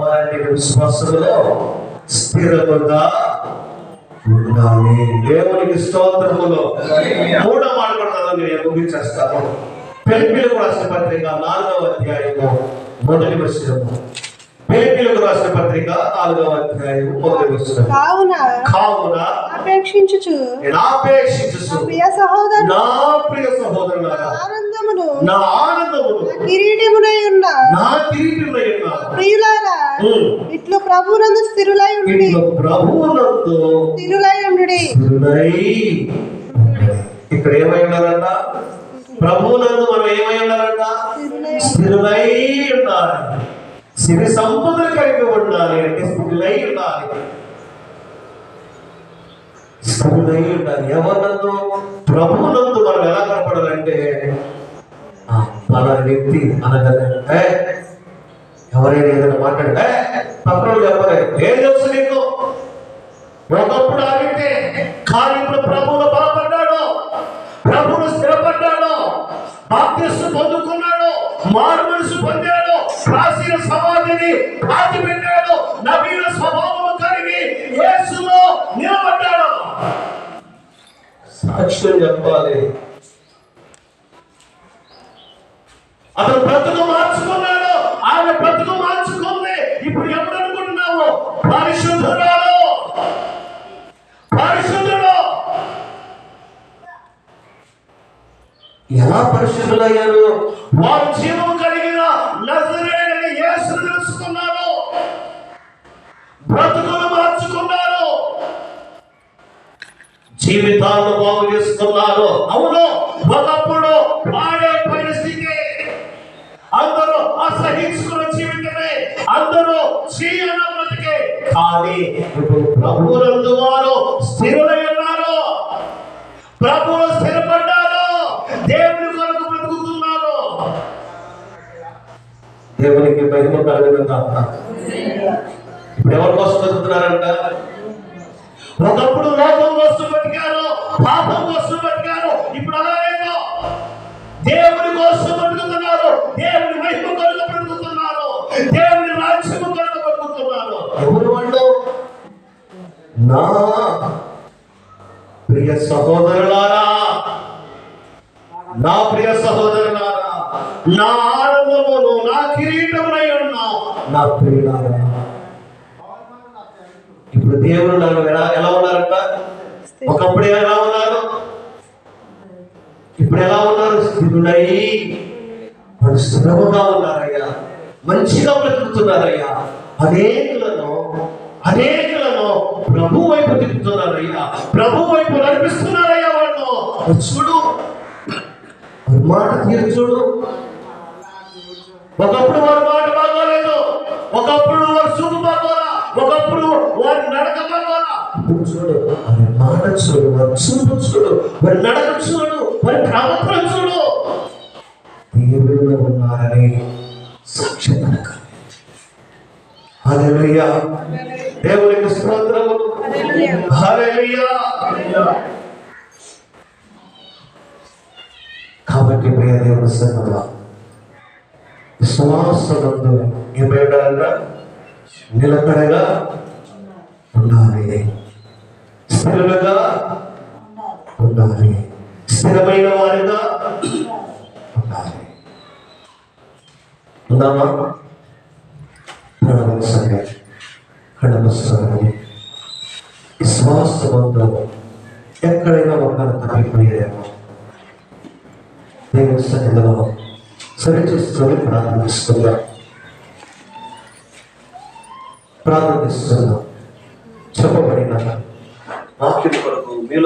వారి విశ్వాసంలో స్థిరముగా ఉండాలి. దేవునికి స్తోత్రములో. మూడో మాట కూడా నేను ముగించేస్తాను పెళ్ళిపిలకు రాసిన పత్రిక నాలుగవ అధ్యాయము మొదటి వచనము. పెళ్ళిపిలకు రాసిన పత్రిక నాలుగవ అధ్యాయము మొదటి వచనము. కావున కావున అపేక్షించుచు. నా ప్రియ సహోదరు నా ప్రియ సహోదరులారా ఆనందమును. నా ఆనందమును. కిరీటమునై ఉన్న. నా తీర్పులై ఉన్నారు ప్రియులారా ఇట్లు ప్రభునందు స్థిరులై ఉండి. ప్రభువునందు స్థిరులై స్థిరులై ఇక్కడ ఏమై ఉండాలంట? ప్రభువునందు మనం ఏమై ఉండాలంట? స్థిరులై ఉండాలి. సిరి సంపదలు కలిగి ఉండాలి అంటే స్థిరులై ఉండాలి. స్థిరులై ఉండాలి. ఎవరినందు? ప్రభువునందు మనం ఎలా కనపడాలంటే పలానా వ్యక్తి అనగలంటే ఎవరైనా ఏదైనా మాట్లాడే. పక్కన వాళ్ళు చెప్పలే ఏం తెలుసు నీకు? ఒకప్పుడు ఆగితే కానీ ఇప్పుడు ప్రభువులు బలపడ్డాడు. ప్రభువులు స్థిరపడ్డాడు. బాప్తిస్తు పొందుకున్నాడు. మారు మనసు పొందాడు. రాసిన సమాధిని పాతి పెట్టాడు నవీన స్వభావం కలిగి యేసులో నిలబడ్డాడు. సాక్ష్యం చెప్పాలి. అతను బ్రతుకు మార్చుకున్నాడు. ఆయన బ్రతుకు మార్చుకుంది ఇప్పుడు ఎప్పుడు అనుకుంటున్నావు? పరిశుద్ధురాలు. పరిశుద్ధుడు. ఎలా పరిశుద్ధులయ్యారు? వారు జీవం కలిగిన నజరేడని యేసు తెలుసుకున్నారు. బ్రతుకులు మార్చుకున్నారు. జీవితాలను బాగు చేసుకున్నారు అవును. కానీ ఇప్పుడు ప్రభువులందు వారు స్థిరులై ఉన్నారు ప్రభువు స్థిరపడ్డారు. దేవుని కొరకు బ్రతుకుతున్నారు. దేవునికి మహిమ కలుగుతుందా ఇప్పుడు ఎవరి కోసం బ్రతుకుతున్నారంట ఒకప్పుడు లోకం కోసం బతికారు పాపం కోసం బతికారు. ఇప్పుడు అలా నా ప్రియ సహోదరులారా నా ప్రియ సహోదరులారా నా ఆనందమును నా కిరీటమునై ఉన్నా నా ప్రియులారా. ఇప్పుడు దేవుడు నన్ను ఎలా ఎలా ఉన్నారంట? ఒకప్పుడు ఎలా ఉన్నారు? ఇప్పుడు ఎలా ఉన్నారు? స్థిరులై వాళ్ళు స్థిరముగా ఉన్నారయ్యా. మంచిగా బ్రతుకుతున్నారయ్యా. అనేకులను అనేకులను ప్రభు వైపు తిప్పుతున్నారయ్యా ప్రభు వైపు నడిపిస్తున్నారయ్యా వాళ్ళు చూడు. మాట తీరు చూడు. ఒకప్పుడు వారి మాట బాగోలేదు. ఒకప్పుడు వారి చూపు బాగోరా ఒకప్పుడు వారి నడక బాగోలా. చూడు వారి మాట చూడు వారి చూపు చూడు వారి నడక చూడు వారి ప్రవర్తన చూడు. దేవుడిలో ఉన్నారని సాక్ష్యం కనుక హల్లెలూయా. దేవునికి స్తోత్రము. కాబట్టి ప్రియ దేవుని సన్నిధిలో విశ్వాసనందు ఏమైనా నిలకడగా ఉండాలి. స్థిరులుగా ఉండాలి. స్థిరమైన వారిగా ఉండాలి. ఉందామా? ప్రణవ సంగతి కడపస్తాను సమస్తమంతులము ఎక్కడైనా మమ్మల్ని తప్పిపోయేదేమో. దేవుని సన్నిధిలో సరిచూసుకొని ప్రారంభిస్తున్నా ప్రార్థిస్తున్నాం చెప్పబడిన వాక్యం మీలో